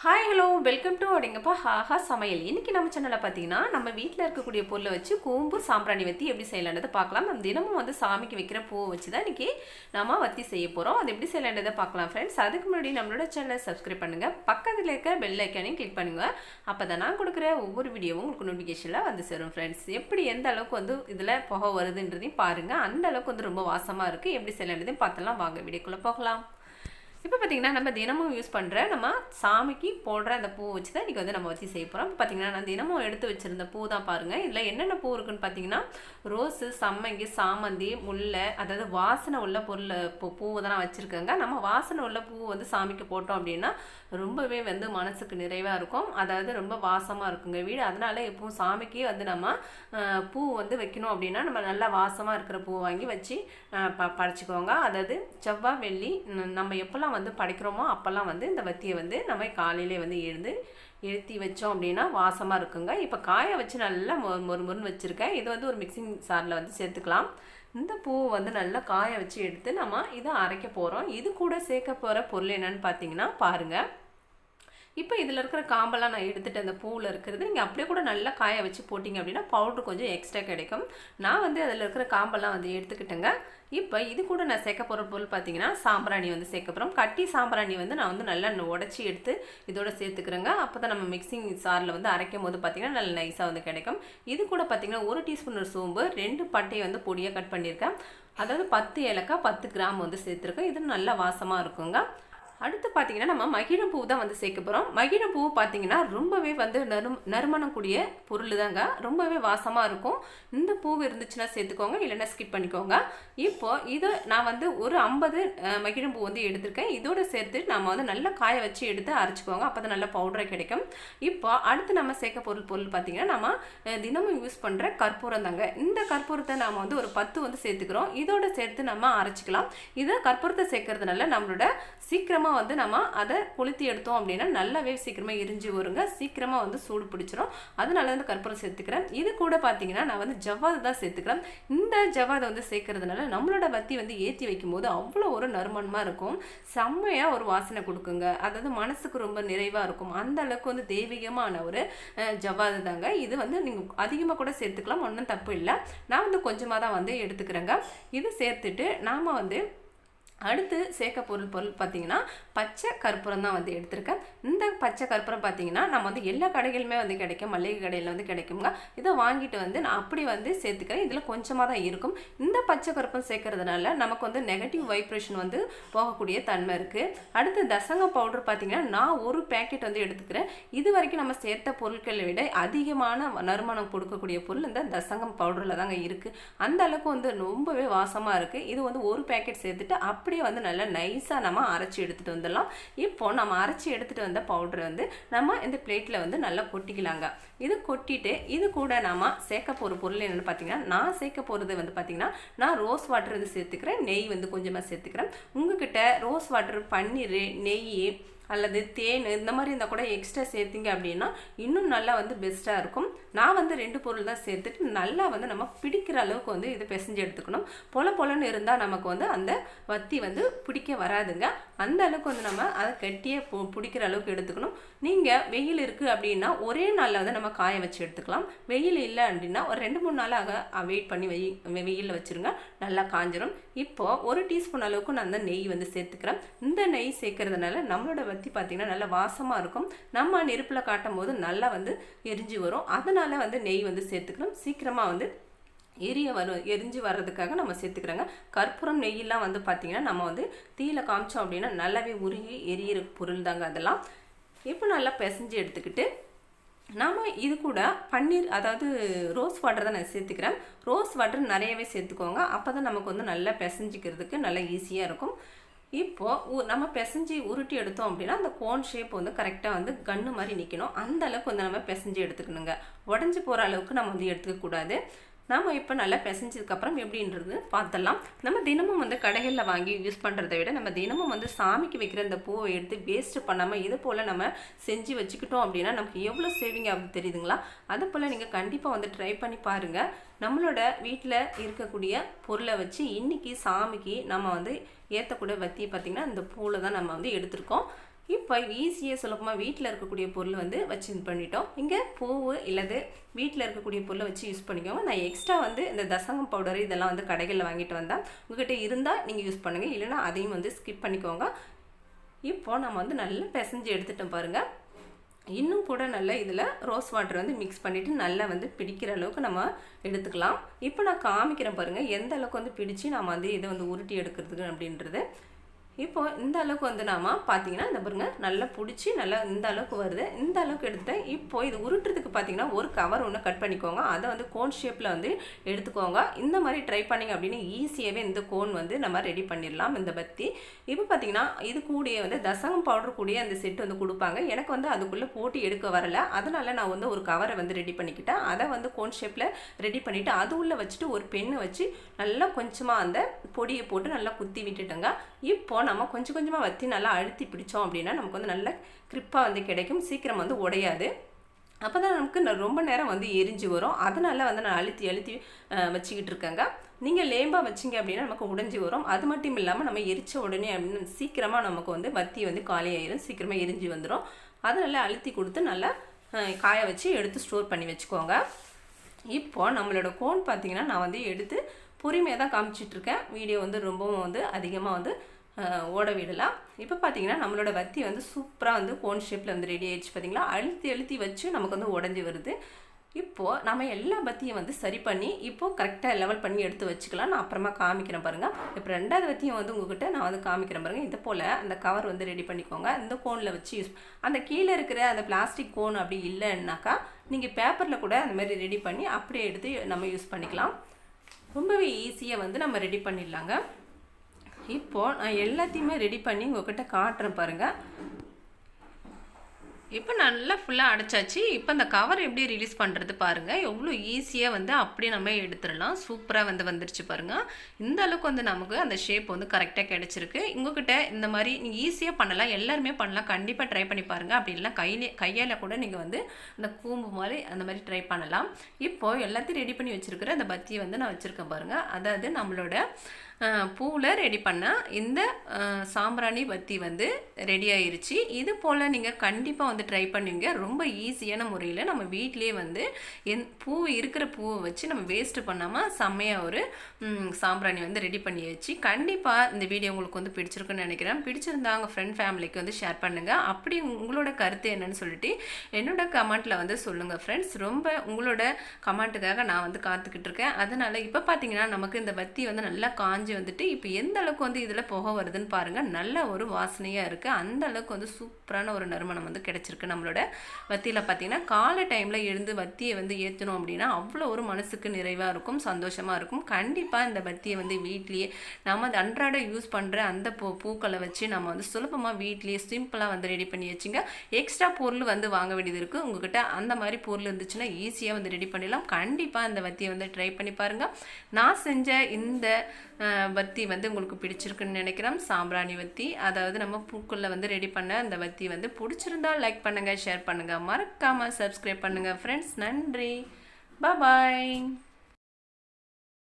Hi hello welcome to அப்படிங்கப்பா ஹாஹா சமையல் இன்னைக்கு நம்ம சேனலில் பார்த்தீங்கன்னா நம்ம வீட்டில் இருக்கக்கூடிய பொருளை வச்சு கூம்பு சாம்பிராணி வத்தி எப்படி செய்யலான்றதை பார்க்கலாம். நம்ம தினமும் வந்து சாமிக்கு வைக்கிற பூவை வச்சு தான் இன்னைக்கு நம்ம வத்தி செய்ய போகிறோம் அது எப்படி செய்யலான்றதை பார்க்கலாம் ஃப்ரெண்ட்ஸ் அதுக்கு முன்னாடி நம்மளோட சேனலை சப்ஸ்கிரைப் பண்ணுங்கள் பக்கத்தில் இருக்க பெல் ஐக்கானையும் கிளிக் பண்ணுங்கள் அப்போ தான் நான் கொடுக்குற ஒவ்வொரு வீடியோவும் உங்களுக்கு நோட்டிஃபிகேஷனில் வந்து சேரும் ஃப்ரெண்ட்ஸ் எப்படி எந்த அளவுக்கு வந்து இதில் புகை வருதுன்றதையும் பாருங்கள் அந்த அளவுக்கு வந்து ரொம்ப வாசமாக இருக்குது எப்படி செய்யலான்றதையும் பார்த்தலாம் வாங்க வீடியோக்குள்ளே போகலாம். இப்போ பார்த்தீங்கன்னா நம்ம தினமும் யூஸ் பண்ணுற நம்ம சாமிக்கு போடுற அந்த பூ வச்சு தான் இன்றைக்கி வந்து நம்ம வச்சு செய்ய போகிறோம் இப்போ பார்த்தீங்கன்னா நான் தினமும் எடுத்து வச்சுருந்த பூ தான் பாருங்கள் இதில் என்னென்ன பூ இருக்குன்னு பார்த்தீங்கன்னா ரோஸு சம்மங்கி சாமந்தி முல்லை அதாவது வாசனை உள்ள பொருள் பூ பூவை தான் நான் வச்சுருக்கேங்க. நம்ம வாசனை உள்ள பூ வந்து சாமிக்கு போட்டோம் அப்படின்னா ரொம்பவே வந்து மனசுக்கு நிறைவாக இருக்கும். அதாவது ரொம்ப வாசமாக இருக்குங்க வீடு. அதனால எப்பவும் சாமிக்கு வந்து நம்ம பூ வந்து வைக்கணும் அப்படின்னா நம்ம நல்லா வாசமாக இருக்கிற பூ வாங்கி வச்சு ப படைச்சிக்கோங்க. அதாவது செவ்வாய் வெள்ளி நம்ம எப்போல்லாம் வந்து படைக்கிறோமோ அப்போல்லாம் வந்து இந்த வத்தியை வந்து நம்ம காலையிலே வந்து எழுந்து எழுத்தி வச்சோம் அப்படின்னா வாசமாக இருக்குங்க. இப்போ காய வச்சு நல்லா மொ மொறு மொறுன்னு வச்சுருக்கேன். இது வந்து ஒரு மிக்சிங் சாரில் வந்து சேர்த்துக்கலாம். இந்த பூவை வந்து நல்லா காய வச்சு எடுத்து நம்ம இதை அரைக்க போகிறோம் இது கூட சேர்க்க போகிற பொருள் என்னன்னு பார்த்தீங்கன்னா பாருங்கள் இப்போ இதில் இருக்கிற காம்பெல்லாம் நான் எடுத்துகிட்டு அந்த பூவில் இருக்கிறது நீங்கள் அப்படியே கூட நல்லா காய வச்சு போட்டிங்க அப்படின்னா பவுடர் கொஞ்சம் எக்ஸ்ட்ரா கிடைக்கும். நான் வந்து அதில் இருக்கிற காம்பெல்லாம் வந்து எடுத்துக்கிட்டேங்க. இப்போ இது கூட நான் சேர்க்க போகிற பொருள் பார்த்தீங்கன்னா சாம்பிராணி வந்து சேர்க்க போகிறோம் கட்டி சாம்பிராணி வந்து நான் வந்து நல்லா உடச்சி எடுத்து இதோட சேர்த்துக்கிறேங்க. அப்போ தான் நம்ம மிக்சிங் சாரில் வந்து அரைக்கும் போது பார்த்தீங்கன்னா நல்ல நைஸாக வந்து கிடைக்கும். இது கூட பார்த்தீங்கன்னா ஒரு டீஸ்பூன் சோம்பு ரெண்டு பட்டையை வந்து பொடியாக கட் பண்ணியிருக்கேன். அதாவது பத்து ஏலக்காய் பத்து கிராம் வந்து சேர்த்துருக்கேன். இது நல்லா வாசமாக இருக்குங்க. அடுத்து பார்த்தீங்கன்னா நம்ம மகிழப்பூ தான் வந்து சேர்க்க போகிறோம் மகிழப்பூ பார்த்தீங்கன்னா ரொம்பவே வந்து நறும் நறுமணம் கூடிய பொருள் தாங்க ரொம்பவே வாசமாக இருக்கும். இந்த பூ இருந்துச்சுன்னா சேர்த்துக்கோங்க இல்லைன்னா ஸ்கிப் பண்ணிக்கோங்க. இப்போ இதை நான் வந்து ஒரு ஐம்பது மகிழம்பூ வந்து எடுத்திருக்கேன். இதோடு சேர்த்து நம்ம வந்து நல்லா காய வச்சு எடுத்து அரைச்சிக்கோங்க. அப்போ தான் நல்ல பவுடராக கிடைக்கும். இப்போ அடுத்து நம்ம சேர்க்க பொருள் பொருள் பார்த்தீங்கன்னா நம்ம தினமும் யூஸ் பண்ணுற கற்பூரம் தாங்க. இந்த கற்பூரத்தை நாம் வந்து ஒரு பத்து வந்து சேர்த்துக்கிறோம். இதோட சேர்த்து நம்ம அரைச்சிக்கலாம். இதை கற்பூரத்தை சேர்க்கறதுனால நம்மளோட சீக்கிரமாக வந்து நம்ம அதை கொளுத்தி எடுத்தோம் அப்படின்னா நல்லாவே சீக்கிரமாக எரிஞ்சு வருங்க. சீக்கிரமாக வந்து சூடு பிடிச்சிரும். அதனால வந்து கற்பூரம் சேர்த்துக்கிறேன். இது கூட பார்த்தீங்கன்னா நான் வந்து ஜவ்வாது தான் சேர்த்துக்கிறேன். இந்த ஜவ்வாதை வந்து சேர்க்கறதுனால நம்மளோட வத்தி வந்து ஏற்றி வைக்கும்போது அவ்வளோ ஒரு நறுமணமாக இருக்கும். செம்மையாக ஒரு வாசனை கொடுக்குங்க. அதாவது மனசுக்கு ரொம்ப நிறைவாக இருக்கும். அந்த அளவுக்கு வந்து தெய்வீகமான ஒரு அஹ், ஜவ்வாது தாங்க. இது வந்து நீங்கள் அதிகமாக கூட சேர்த்துக்கலாம். ஒன்றும் தப்பு இல்லை. நான் வந்து கொஞ்சமாக தான் வந்து எடுத்துக்கிறேங்க. இது சேர்த்துட்டு நாம் வந்து அடுத்து சேர்க்க பொருள் பொருள் பார்த்தீங்கன்னா பச்சை கற்பூரம் தான் வந்து எடுத்திருக்கேன். இந்த பச்சை கற்பூரம் பார்த்தீங்கன்னா நம்ம வந்து எல்லா கடைகளுமே வந்து கிடைக்கும். மளிகை கடையில் வந்து கிடைக்குங்க இதை வாங்கிட்டு வந்து நான் அப்படி வந்து சேர்த்துக்கிறேன். இதில் கொஞ்சமாக தான் இருக்கும். இந்த பச்சை கற்பூரம் சேர்க்கறதுனால நமக்கு வந்து நெகட்டிவ் வைப்ரேஷன் வந்து போகக்கூடிய தன்மை இருக்குது அடுத்து தசங்க பவுடர் பார்த்தீங்கன்னா நான் ஒரு பேக்கெட் வந்து எடுத்துக்கிறேன். இது வரைக்கும் நம்ம சேர்த்த பொருட்களை விட அதிகமான நறுமணம் கொடுக்கக்கூடிய பொருள் இந்த தசங்கம் பவுடரில் தாங்க இருக்குது அந்த அளவுக்கு வந்து ரொம்பவே வாசமாக இருக்குது இது வந்து ஒரு பேக்கெட் சேர்த்துட்டு அப்படியே வந்து நல்லா நைஸாக நம்ம அரைச்சி எடுத்துகிட்டு வந்துடலாம். இப்போ நம்ம அரைச்சி எடுத்துகிட்டு வந்த பவுடரை வந்து நம்ம இந்த பிளேட்டில் வந்து நல்லா கொட்டிக்கலாங்க. இது கொட்டிட்டு இது கூட நாம் சேர்க்க போகிற பொருள் என்னென்னு பார்த்தீங்கன்னா நான் சேர்க்க போகிறது வந்து பார்த்தீங்கன்னா நான் ரோஸ் வாட்டர் வந்து சேர்த்துக்கிறேன் நெய் வந்து கொஞ்சமாக சேர்த்துக்கிறேன். உங்ககிட்ட ரோஸ் வாட்டர் பன்னீர் நெய் அல்லது தேன் இந்த மாதிரி இருந்தால் கூட எக்ஸ்ட்ரா சேர்த்திங்க அப்படின்னா இன்னும் நல்லா வந்து பெஸ்ட்டாக இருக்கும். நான் வந்து ரெண்டு பொருள் தான் சேர்த்துட்டு நல்லா வந்து நம்ம பிடிக்கிற அளவுக்கு வந்து இதை பிசைஞ்சு எடுத்துக்கணும். பொல பொலன்னு இருந்தால் நமக்கு வந்து அந்த வத்தி வந்து பிடிக்க வராதுங்க. அந்த அளவுக்கு வந்து நம்ம அதை கட்டியே பிடிக்கிற அளவுக்கு எடுத்துக்கணும். நீங்கள் வெயில் இருக்குது அப்படின்னா ஒரே நாளில் வந்து நம்ம காய வச்சு எடுத்துக்கலாம். வெயில் இல்லை அப்படின்னா ஒரு ரெண்டு மூணு நாளாக வெயிட் பண்ணி வெயி வெயிலில் வச்சுருங்க. நல்லா காஞ்சிரும். இப்போது ஒரு டீஸ்பூன் அளவுக்கு நான் அந்த நெய் வந்து சேர்த்துக்கிறேன். இந்த நெய் சேர்க்கறதுனால நம்மளோட பற்றி பார்த்திங்கன்னா நல்லா வாசமாக இருக்கும். நம்ம நெருப்பில் காட்டும் போது நல்லா வந்து எரிஞ்சு வரும். அதனால் வந்து நெய் வந்து சேர்த்துக்கணும். சீக்கிரமாக வந்து எரிய வரும் எரிஞ்சு வர்றதுக்காக நம்ம சேர்த்துக்கிறோங்க. கற்பூரம் நெய்யெல்லாம் வந்து பார்த்திங்கன்னா நம்ம வந்து தீயில காமிச்சோம் அப்படின்னா நல்லாவே உருகி எரியிற பொருள் தாங்க அதெல்லாம். இப்போ நல்லா பிசைஞ்சு எடுத்துக்கிட்டு நாம் இது கூட பன்னீர் அதாவது ரோஸ் வாட்டர் தான் நான் சேர்த்துக்கிறேன். ரோஸ் வாட்டர் நிறையவே சேர்த்துக்கோங்க. அப்போ தான் நமக்கு வந்து நல்லா பிசைஞ்சிக்கிறதுக்கு நல்லா ஈஸியாக இருக்கும். இப்போது உ- நம்ம பிசைஞ்சு உருட்டி எடுத்தோம் அப்படின்னா அந்த கோன் ஷேப் வந்து கரெக்டாக வந்து கன்று மாதிரி நிற்கணும் அந்த அளவுக்கு வந்து நம்ம பிசைஞ்சு எடுத்துக்கணுங்க. உடஞ்சி போகிற அளவுக்கு நம்ம வந்து எடுத்துக்கக்கூடாது. நாம் இப்போ நல்லா பிசைஞ்சதுக்கப்புறம் எப்படின்றது பார்த்தலாம் நம்ம தினமும் வந்து கடைகளில் வாங்கி யூஸ் பண்ணுறதை விட நம்ம தினமும் வந்து சாமிக்கு வைக்கிற இந்த பூவை எடுத்து வேஸ்ட் பண்ணாமல் இது போல் நம்ம செஞ்சு வச்சுக்கிட்டோம் அப்படின்னா நமக்கு எவ்வளோ சேவிங் ஆகுது தெரியுதுங்களா? அது போல் நீங்கள் கண்டிப்பாக வந்து ட்ரை பண்ணி பாருங்கள் நம்மளோட வீட்டில் இருக்கக்கூடிய பொருளை வச்சு இன்றைக்கி சாமிக்கு நம்ம வந்து ஏற்றக்கூட வத்தியை பார்த்திங்கன்னா இந்த பூவில் தான் நம்ம வந்து எடுத்திருக்கோம். இப்போ ஈஸியாக சுலபமாக வீட்டில் இருக்கக்கூடிய பொருள் வந்து வச்சு இது பண்ணிட்டோம். இங்கே பூவு இல்லது வீட்டில் இருக்கக்கூடிய பொருளை வச்சு யூஸ் பண்ணிக்கோங்க. நான் எக்ஸ்ட்ரா வந்து இந்த தசங்கம் பவுடர் இதெல்லாம் வந்து கடைகளில் வாங்கிட்டு வந்தேன். உங்ககிட்ட இருந்தால் நீங்கள் யூஸ் பண்ணுங்கள் இல்லைன்னா அதையும் வந்து ஸ்கிப் பண்ணிக்கோங்க. இப்போது நம்ம வந்து நல்லா பிசைஞ்சு எடுத்துட்டோம் பாருங்கள் இன்னும் கூட நல்லா இதில் ரோஸ் வாட்டர் வந்து மிக்ஸ் பண்ணிவிட்டு நல்லா வந்து பிடிக்கிற அளவுக்கு நம்ம எடுத்துக்கலாம். இப்போ நான் காமிக்கிறேன் பாருங்கள் எந்த அளவுக்கு வந்து பிடிச்சி நம்ம வந்து இதை வந்து உருட்டி எடுக்கிறதுக்கு அப்படின்றது. இப்போ இந்த அளவுக்கு வந்து நாம பார்த்தீங்கன்னா இந்த பாருங்க நல்லா பிடிச்சி நல்லா இந்த அளவுக்கு வருது. இந்த அளவுக்கு எடுத்துட்டேன் இப்போ இது உருட்டுறதுக்கு பார்த்தீங்கன்னா ஒரு கவர் ஒன்று கட் பண்ணிக்கோங்க. அதை வந்து கோன் ஷேப்பில் வந்து எடுத்துக்கோங்க. இந்த மாதிரி ட்ரை பண்ணிங்க அப்படின்னு ஈஸியாகவே இந்த கோன் வந்து நம்ம ரெடி பண்ணிடலாம் இந்த பத்தி. இப்போ பார்த்தீங்கன்னா இது கூடிய வந்து தசகம் பவுடர் கூடிய அந்த செட் வந்து கொடுப்பாங்க. எனக்கு வந்து அதுக்குள்ளே போட்டி எடுக்க வரல. அதனால நான் வந்து ஒரு கவரை வந்து ரெடி பண்ணிக்கிட்டேன். அதை வந்து கோன் ஷேப்பில் ரெடி பண்ணிவிட்டு அது உள்ளே வச்சுட்டு ஒரு பெண்ணை வச்சு நல்லா கொஞ்சமாக அந்த பொடியை போட்டு நல்லா குத்தி விட்டுட்டேங்க. இப்போ நம்ம கொஞ்சம் கொஞ்சமாக வத்தி நல்லா அழுத்தி பிடிச்சோம் அப்படின்னா நமக்கு வந்து நல்ல கிரிப்பாக வந்து கிடைக்கும். சீக்கிரம் வந்து உடையாது. அப்போ தான் நமக்கு ரொம்ப நேரம் வந்து எரிஞ்சு வரும். அதனால வந்து நான் அழுத்தி அழுத்தி வச்சுக்கிட்டு இருக்கேங்க. நீங்கள் லேம்பாக வச்சிங்க அப்படின்னா நமக்கு உடைஞ்சி வரும். அது மட்டும் இல்லாமல் நம்ம எரிச்ச உடனே அப்படின்னு சீக்கிரமாக நமக்கு வந்து வத்தி வந்து காலியாயிரும். சீக்கிரமாக எரிஞ்சு வந்துடும் அதனால அழுத்தி கொடுத்து நல்லா காய வச்சு எடுத்து ஸ்டோர் பண்ணி வச்சுக்கோங்க. இப்போ நம்மளோட கோன் பார்த்திங்கன்னா நான் வந்து எடுத்து பொறுமையாக தான் காமிச்சிட்ருக்கேன் வீடியோ வந்து ரொம்பவும் வந்து அதிகமாக வந்து ஓட விடலாம். இப்போ பார்த்தீங்கன்னா நம்மளோட வத்தி வந்து சூப்பராக வந்து கோன் ஷேப்பில் வந்து ரெடி ஆயிடுச்சு பார்த்தீங்களா அழுத்தி அழுத்தி வச்சு நமக்கு வந்து உடஞ்சி வருது. இப்போது நம்ம எல்லா பத்தியும் வந்து சரி பண்ணி இப்போது கரெக்டாக லெவல் பண்ணி எடுத்து வச்சுக்கலாம். நான் அப்புறமா காமிக்கிறேன் பாருங்கள் இப்போ ரெண்டாவது வத்தியும் வந்து உங்ககிட்ட நான் வந்து காமிக்கிறேன் பாருங்கள் இது போல் அந்த கவர் வந்து ரெடி பண்ணிக்கோங்க. இந்த கோனில் வச்சு யூஸ் அந்த கீழே இருக்கிற அந்த பிளாஸ்டிக் கோன் அப்படி இல்லைன்னாக்கா நீங்கள் பேப்பரில் கூட அந்த மாதிரி ரெடி பண்ணி அப்படியே எடுத்து நம்ம யூஸ் பண்ணிக்கலாம். ரொம்பவே ஈஸியாக வந்து நம்ம ரெடி பண்ணிடலாங்க. இப்போது நான் எல்லாத்தையுமே ரெடி பண்ணி உங்கள்கிட்ட காட்டுறேன் பாருங்கள் இப்போ நல்லா ஃபுல்லாக அடைச்சாச்சு. இப்போ அந்த கவர் எப்படி ரிலீஸ் பண்ணுறது பாருங்கள் எவ்வளோ ஈஸியாக வந்து அப்படியே நம்ம எடுத்துடலாம். சூப்பராக வந்து வந்துருச்சு பாருங்கள் இந்த அளவுக்கு வந்து நமக்கு அந்த ஷேப் வந்து கரெக்டாக கிடச்சிருக்கு. உங்ககிட்ட இந்த மாதிரி நீங்கள் ஈஸியாக பண்ணலாம். எல்லாருமே பண்ணலாம். கண்டிப்பாக ட்ரை பண்ணி பாருங்கள் அப்படி இல்லைனா கையிலே கையால் கூட நீங்கள் வந்து அந்த கூம்பு மாதிரி அந்த மாதிரி ட்ரை பண்ணலாம். இப்போது எல்லாத்தையும் ரெடி பண்ணி வச்சுருக்கிற அந்த பத்தியை வந்து நான் வச்சுருக்கேன் பாருங்கள் அதாவது நம்மளோட பூவில் ரெடி பண்ணால் இந்த சாம்பிராணி பத்தி வந்து ரெடி ஆயிருச்சு. இது போல் நீங்கள் கண்டிப்பாக வந்து ட்ரை பண்ணுவீங்க ரொம்ப ஈஸியான முறையில் நம்ம வீட்டிலேயே வந்து என் பூ இருக்கிற பூவை வச்சு நம்ம வேஸ்ட் பண்ணாமல் செம்மையாக ஒரு சாம்பிராணி வந்து ரெடி பண்ணியாச்சு. கண்டிப்பாக இந்த வீடியோ உங்களுக்கு வந்து பிடிச்சிருக்குன்னு நினைக்கிறேன். பிடிச்சிருந்தாங்க ஃப்ரெண்ட் ஃபேமிலிக்கு வந்து ஷேர் பண்ணுங்கள் அப்படி உங்களோட கருத்து என்னன்னு சொல்லிட்டு என்னோட கமெண்ட்டில் வந்து சொல்லுங்கள் ஃப்ரெண்ட்ஸ் ரொம்ப உங்களோட கமெண்ட்டுக்காக நான் வந்து காத்துக்கிட்டு இருக்கேன். அதனால் இப்போ பார்த்தீங்கன்னா நமக்கு இந்த வத்தி வந்து நல்லா காஞ்சி வந்துட்டு இப்போ எந்த அளவுக்கு வந்து இதில் புகை வருதுன்னு பாருங்கள் நல்ல ஒரு வாசனையாக இருக்குது அந்த அளவுக்கு வந்து சூப்பரான ஒரு நறுமணம் வந்து கிடச்சிருக்கு நம்மளோட வத்தியில் பார்த்தீங்கன்னா காலை டைமில் எழுந்து வத்தியை வந்து ஏற்றணும் அப்படின்னா அவ்வளோ ஒரு மனசுக்கு நிறைவாக இருக்கும் சந்தோஷமாக இருக்கும். கண்டிப்பாக இந்த வத்தியை வந்து வீட்லேயே நம்ம அது அன்றாட யூஸ் பண்ணுற அந்த பூ பூக்களை வச்சு நம்ம வந்து சுலபமாக வீட்லேயே சிம்பிளாக வந்து ரெடி பண்ணி வச்சுங்க. எக்ஸ்ட்ரா பொருள் வந்து வாங்க வேண்டியது இருக்குது உங்ககிட்ட அந்த மாதிரி பொருள் இருந்துச்சுன்னா ஈஸியாக வந்து ரெடி பண்ணிடலாம். கண்டிப்பாக இந்த வத்தியை வந்து ட்ரை பண்ணி பாருங்கள் நான் செஞ்ச இந்த வத்தி வந்து உங்களுக்கு பிடிச்சிருக்குன்னு நினைக்கிறோம். சாம்பிராணி வத்தி. அதாவது நம்ம பூக்குள்ளே வந்து ரெடி பண்ண அந்த வத்தி வந்து பிடிச்சிருந்தா லைக் பண்ணுங்கள் ஷேர் பண்ணுங்கள் மறக்காமல் சப்ஸ்கிரைப் பண்ணுங்கள் ஃப்ரெண்ட்ஸ் நன்றி. பாய்